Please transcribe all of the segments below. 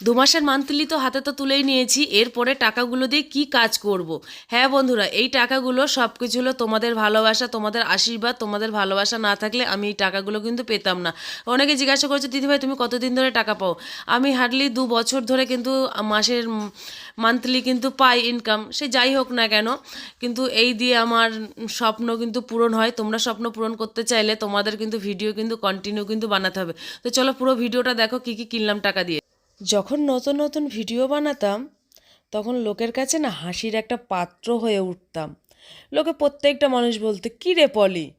দু মাসের মান্থলি তো হাতে তো তুলেই নিয়েছি, এরপরে টাকাগুলো দিয়ে কি কাজ করব। হ্যাঁ বন্ধুরা, এই টাকাগুলো সব কিছু হলো তোমাদের ভালোবাসা, তোমাদের আশীর্বাদ, তোমাদের ভালোবাসা না থাকলে আমি এই টাকাগুলো কিন্তু পেতাম না। অনেকে জিজ্ঞাসা করছে দিদিভাই তুমি কতদিন ধরে টাকা পাও? আমি হার্ডলি দু বছর ধরে কিন্তু মাসের মান্থলি কিন্তু পাই ইনকাম সে যাই হোক না কেন, কিন্তু এই দিয়ে আমার স্বপ্ন কিন্তু পূরণ হয়। তোমরা স্বপ্ন পূরণ করতে চাইলে তোমাদের কিন্তু ভিডিও কিন্তু কন্টিনিউ কিন্তু বানাতে হবে। তো চলো পুরো ভিডিওটা দেখো, কী কী কিনলাম টাকা দিয়ে। যখন নতুন নতুন ভিডিও বানাতাম, তখন লোকের কাছে না হাসির একটা পাত্র হয়ে উঠতাম। লোকে প্রত্যেকটা মানুষ বলতে, কী রে পলি?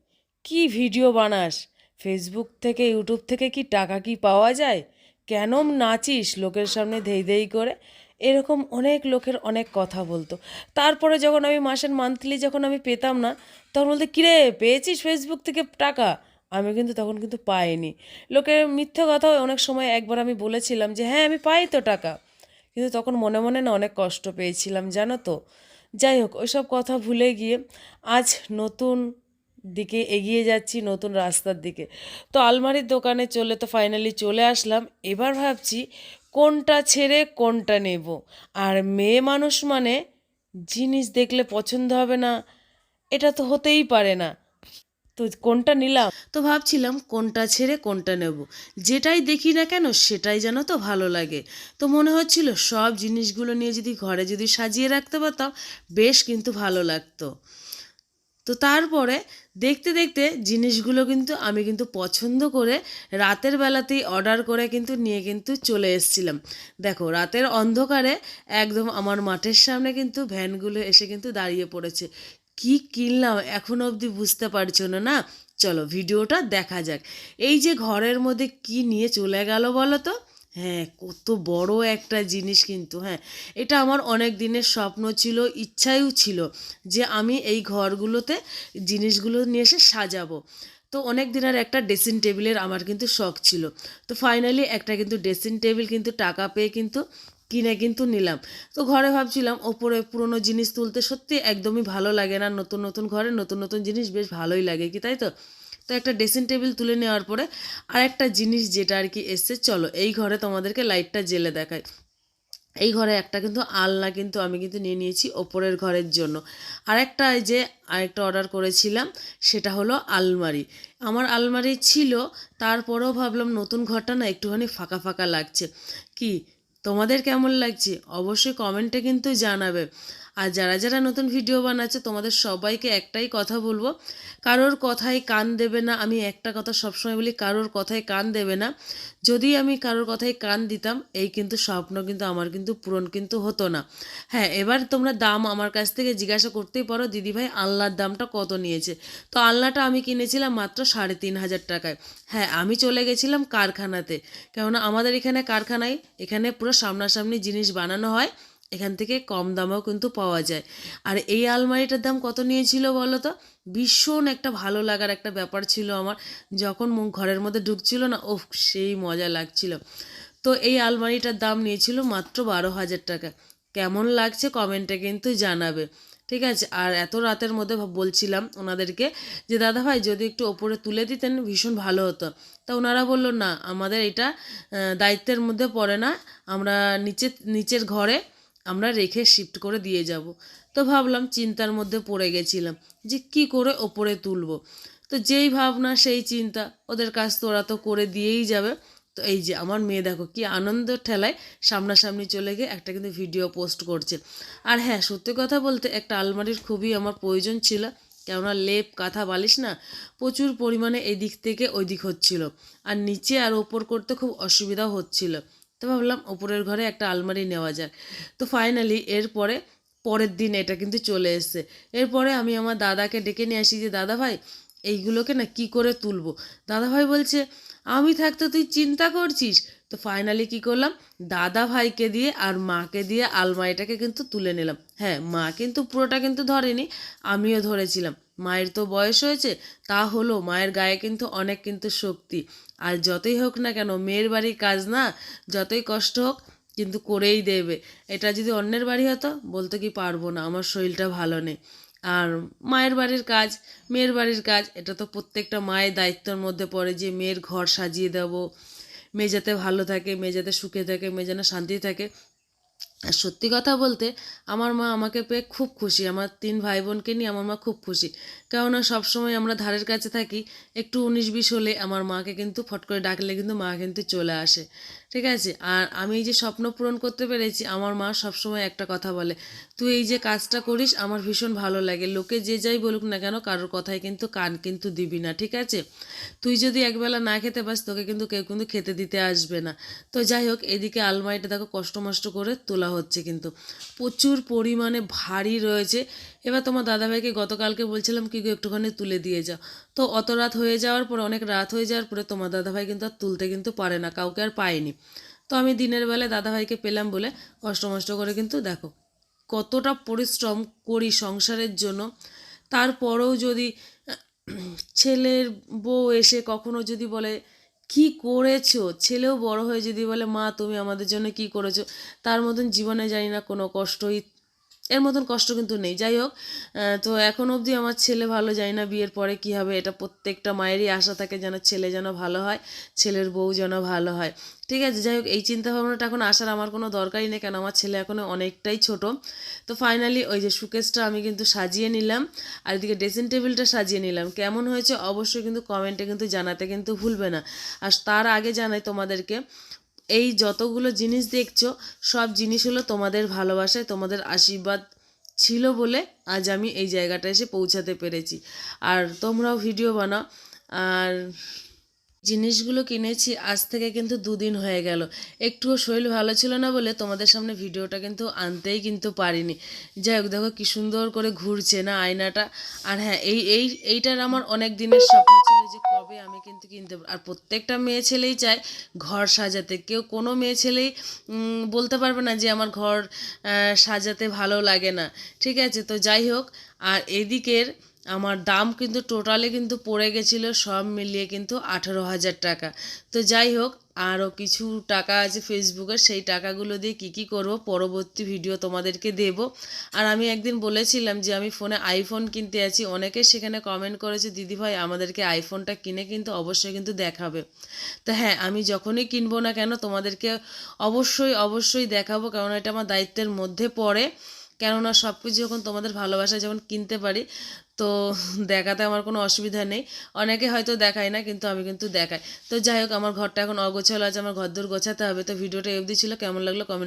কি ভিডিও বানাস? ফেসবুক থেকে ইউটিউব থেকে কি টাকা কি পাওয়া যায়? কেন নাচিস লোকের সামনে ধেই ধেই করে? এরকম অনেক লোকের অনেক কথা বলতো। তারপরে যখন আমি মাসের মান্থলি যখন আমি পেতাম না, তখন বলতে কিরে পেয়েছিস ফেসবুক থেকে টাকা? আমি কিন্তু তখন কিন্তু পাইনি। লোকের মিথ্যে কথা অনেক সময় একবার আমি বলেছিলাম যে হ্যাঁ আমি পাই তো টাকা। কিন্তু তখন মনে মনে না অনেক কষ্ট পেয়েছিলাম, জানো তো? যাই হোক, ওইসব কথা ভুলে গিয়ে আজ নতুন দিকে এগিয়ে যাচ্ছি, নতুন রাস্তার দিকে। তো আলমারির দোকানে চলে তো ফাইনালি চলে আসলাম। এবার ভাবছি কোনটা ছেড়ে কোনটা নেব। আর মেয়ে মানুষ মানে জিনিস দেখলে পছন্দ হবে না। এটা তো হতেই পারে না। তো কোনটা নিলাম? তো ভাবছিলাম কোনটা ছেড়ে কোনটা নেব। যেটাই দেখি না কেন সেটাই যেন তো ভালো লাগে। তো মনে হচ্ছিল সব জিনিসগুলো নিয়ে যদি ঘরে যদি সাজিয়ে রাখতে পারতাম, বেশ কিন্তু ভালো লাগতো। তো তারপরে দেখতে দেখতে জিনিসগুলো কিন্তু আমি কিন্তু পছন্দ করে রাতের বেলাতেই অর্ডার করে কিন্তু নিয়ে কিন্তু চলে এসেছিলাম। দেখো, রাতের অন্ধকারে একদম আমার মাঠের সামনে কিন্তু ভ্যানগুলো এসে কিন্তু দাঁড়িয়ে পড়েছে। কি কিনলাম? এখনও অবধি বুঝতে পারছ না না? চলো ভিডিওটা দেখা যাক। এই যে ঘরের মধ্যে কি নিয়ে চলে গেল বলো তো? হ্যাঁ কত বড় একটা জিনিস কিন্তু হ্যাঁ। এটা আমার অনেক দিনের স্বপ্ন ছিল ইচ্ছাও ছিল যে আমি এই ঘরগুলোতে জিনিসগুলো নিয়ে এসে সাজাবো। তো অনেক দিনের একটা ড্রেসিং টেবিলের আমার কিন্তু শখ ছিল। তো ফাইনালি একটা কিন্তু ড্রেসিং টেবিল কিন্তু টাকা পেয়ে কিন্তু কিনে কিন্তু নিলাম। তো ঘরে ভাবছিলাম, ওপরে পুরনো জিনিস তুলতে সত্যি একদমই ভালো লাগে না। নতুন নতুন ঘরে নতুন নতুন জিনিস বেশ ভালোই লাগে কি, তাই তো? তো একটা ড্রেসিং টেবিল তুলে নেওয়ার পরে আর একটা জিনিস যেটা আর কি এসছে, চলো এই ঘরে তোমাদেরকে লাইটটা জেলে দেখায় এই ঘরে একটা কিন্তু আলনা কিন্তু আমি কিন্তু নিয়ে নিয়েছি ওপরের ঘরের জন্য। আরেকটা যে আরেকটা অর্ডার করেছিলাম, সেটা হলো আলমারি। আমার আলমারি ছিল, তারপরেও ভাবলাম নতুন ঘরটা না একটুখানি ফাঁকা ফাঁকা লাগছে। কি? তোমাদের কেমন লাগছে? অবশ্যই কমেন্টে কিন্তু জানাবে। আর যারা যারা নতুন ভিডিও বানাচ্ছে, তোমাদের সবাইকে একটাই কথা বলব, কারোর কথায় কান দেবে না। আমি একটা কথা সবসময় বলি, কারোর কথায় কান দেবে না। যদি আমি কারোর কথায় কান দিতাম, এই কিন্তু স্বপ্ন কিন্তু আমার কিন্তু পূরণ কিন্তু হতো না। হ্যাঁ এবার তোমরা দাম আমার কাছ থেকে জিজ্ঞাসা করতেই পারো দিদিভাই আলনার দামটা কত নিয়েছে? তো আলনাটা আমি কিনেছিলাম মাত্র সাড়ে তিন হাজার টাকায়। হ্যাঁ আমি চলে গেছিলাম কারখানাতে। কেননা আমাদের এখানে কারখানায়, এখানে পুরো সামনাসামনি জিনিস বানানো হয়। এখান থেকে কম দামেও কিন্তু পাওয়া যায়। আর এই আলমারিটার দাম কত নিয়েছিল বলো তো? ভীষণ একটা ভালো লাগার একটা ব্যাপার ছিল আমার। যখন ঘরের মধ্যে ঢুকছিল না ওহ সেই মজা লাগছিল। তো এই আলমারিটার দাম নিয়েছিল মাত্র বারো হাজার টাকা। কেমন লাগছে কমেন্টে কিন্তু জানাবে। ঠিক আছে? আর এত রাতের মধ্যে বলছিলাম ওনাদেরকে যে, দাদা ভাই, যদি একটু ওপরে তুলে দিতেন, ভীষণ ভালো হতো। তা ওনারা বলল, না, আমাদের এটা দায়িত্বের মধ্যে পড়ে না। আমরা নিচে, নিচের ঘরে আমরা রেখে শিফট করে দিয়ে যাব। তো ভাবলাম চিন্তার মধ্যে পড়ে গেছিলাম যে কি করে ওপরে তুলব। তো যেই ভাবনা সেই চিন্তা, ওদের কাজ তো ওরা তো করে দিয়েই যাবে। তো এই যে আমার মেয়ে দেখো কি আনন্দ ঠেলায় সামনাসামনি চলে গিয়ে একটা কিন্তু ভিডিও পোস্ট করছে। আর হ্যাঁ সত্যি কথা বলতে একটা আলমারির খুবই আমার প্রয়োজন ছিল। কেননা লেপ, কাঁথা, বালিশ না প্রচুর পরিমাণে এই দিক থেকে ওই দিক হচ্ছিল। আর নিচে আর ওপর করতে খুব অসুবিধাও হচ্ছিল। তো ভাবলাম ওপরের ঘরে একটা আলমারি নেওয়া যাক। তো ফাইনালি এরপরে পরের দিন এটা কিন্তু চলে এসছে। এরপরে আমি আমার দাদাকে ডেকে নিয়ে আসি যে, দাদা ভাই, এইগুলোকে না কি করে তুলবো? দাদা ভাই বলছে, আমি থাকতে তুই চিন্তা করছিস? তো ফাইনালি কি করলাম? দাদা ভাইকে দিয়ে আর মাকে দিয়ে আলমারিটাকে কিন্তু তুলে নিলাম। হ্যাঁ মা কিন্তু পুরোটা কিন্তু ধরেনি, আমিও ধরেছিলাম। মায়ের তো বয়স হয়েছে, তা হলো মায়ের গায়ে কিন্তু অনেক কিন্তু শক্তি। আর যতই হোক না কেন, মেয়ের বাড়ির কাজ না, যতই কষ্ট হোক, কিন্তু করেই দেবে। এটা যদি অন্যের বাড়ি হতো, বলতে কি পারব না, আমার শরীরটা ভালো নেই। আর মায়ের বাড়ির কাজ, মেয়ের বাড়ির কাজ, এটা তো প্রত্যেকটা মায়ের দায়িত্বের মধ্যে পড়ে যে মেয়ের ঘর সাজিয়ে দেব মেয়ে যাতে ভালো থাকে মেয়ে যাতে সুখে থাকে মেয়ে যেন শান্তি থাকে। আর সত্যি কথা বলতে, আমার মা আমাকে পেয়ে খুব খুশি। আমার তিন ভাই বোনকে নিয়ে আমার মা খুব খুশি। কেননা সবসময় আমরা ধারের কাছে থাকি, একটু উনিশ বিশ হলে আমার মাকে কিন্তু ফট করে ডাকলে কিন্তু মা কিন্তু চলে আসে। ঠিক আছে? আর আমি এই যে স্বপ্ন পূরণ করতে পেরেছি, আমার মা সবসময় একটা কথা বলে, তুই এই যে কাজটা করিস, আমার ভীষণ ভালো লাগে। লোকে যে যাই বলুক না কেন, কারোর কথায় কিন্তু কান কিন্তু দিবি না, ঠিক আছে? তুই যদি একবেলা না খেতে পাস তোকে কিন্তু কেউ কিন্তু খেতে দিতে আসবে না। তো যাই হোক, এদিকে আলমারিটা দেখো কষ্ট মষ্ট করে তোলা হচ্ছে কিন্তু। প্রচুর পরিমাণে ভারী রয়েছে। এবার তোমার দাদাভাইকে গতকালকে বলছিলাম, কি একটুখানি তুলে দিয়ে যাও। তো অত রাত হয়ে যাওয়ার পরে, অনেক রাত হয়ে যাওয়ার পরে তোমার দাদাভাই কিন্তু আর তুলতে কিন্তু পারে না, কাউকে আর পায়নি। তো আমি দিনের বেলায় দাদাভাইকে পেলাম বলে কষ্ট মষ্ট করে কিন্তু দেখো, কতটা পরিশ্রম করি সংসারের জন্য। তারপরেও যদি ছেলের বউ এসে কখনো যদি বলে, কি করেছ? ছেলেও বড় হয়ে যদি বলে, মা, তুমি আমাদের জন্য কি করেছ? তার মতন জীবনে জানি না, কোনো কষ্টই এর মতন কষ্ট কিন্তু নেই। যাই হোক তো এখন অবধি আমার ছেলে ভালো যায় না, বিয়ের পরে কি হবে এটা প্রত্যেকটা মায়েরই আশা থাকে যেন ছেলে যেন ভালো হয়, ছেলের বউ যেন ভালো হয়। ঠিক আছে, যাই হোক, এই চিন্তা ভাবনাটা এখন আসার আমার কোনো দরকারই নেই কেন আমার ছেলে এখনও অনেকটাই ছোট। তো ফাইনালি ওই যে সুকেসটা আমি কিন্তু সাজিয়ে নিলাম, আর এদিকে ড্রেসিং টেবিলটা সাজিয়ে নিলাম। কেমন হয়েছে অবশ্যই কিন্তু কমেন্টে কিন্তু জানাতে কিন্তু ভুলবে না। আর তার আগে জানাই তোমাদেরকে এই যতগুলো জিনিস দেখছ, সব জিনিস হলো তোমাদের ভালোবাসায়, তোমাদের আশীর্বাদ ছিল বলে আজ আমি এই জায়গাটা এসে পৌঁছাতে পেরেছি। আর তোমরাও ভিডিও বানাও। আর জিনিসগুলো কিনেছি, আজ থেকে কিন্তু দুদিন হয়ে গেল। একটুও শরীর ভালো ছিল না বলে তোমাদের সামনে ভিডিওটা কিন্তু আনতেই কিন্তু পারিনি। যাই হোক, দেখো কি সুন্দর করে ঘুরছে না আয়নাটা। আর হ্যাঁ এই এই, এইটার আমার অনেক দিনের স্বপ্ন ছিল যে কবে আমি কিন্তু কিনতে। আর প্রত্যেকটা মেয়ে ছেলেই চায় ঘর সাজাতে। কেউ কোনো মেয়ে ছেলেই বলতে পারবে না যে আমার ঘর সাজাতে ভালো লাগে না। ঠিক আছে, তো যাই হোক, আর এদিকের আমার দাম কিন্তু টোটালে কিন্তু পড়ে গেছিল, সব মিলিয়ে কিন্তু আঠেরো হাজার টাকা। তো যাই হোক আরও কিছু টাকা আছে ফেসবুকে সেই টাকাগুলো দিয়ে কি কি করব, পরবর্তী ভিডিও তোমাদেরকে দেব। আর আমি একদিন বলেছিলাম যে, আমি ফোনে আইফোন কিনতে আছি, অনেকে সেখানে কমেন্ট করেছে দিদিভাই আমাদেরকে আইফোনটা কিনে কিন্তু অবশ্যই কিন্তু দেখাবে। তো হ্যাঁ আমি যখনই কিনবো না কেন, তোমাদেরকে অবশ্যই অবশ্যই দেখাবো, কারণ এটা আমার দায়িত্বের মধ্যে পড়ে। কেননা সব কিছু যখন তোমাদের ভালোবাসা যখন কিনতে পারি তো দেখাতে আমার কোনো অসুবিধা নেই। অনেকে হয়তো দেখায় না, কিন্তু আমি কিন্তু দেখাই। তো যাই হোক, আমার ঘরটা এখন অগোছালো আছে, আমার ঘর দূর গোছাতে হবে। তো ভিডিওটা অবধি ছিল। কেমন লাগল কমেন্ট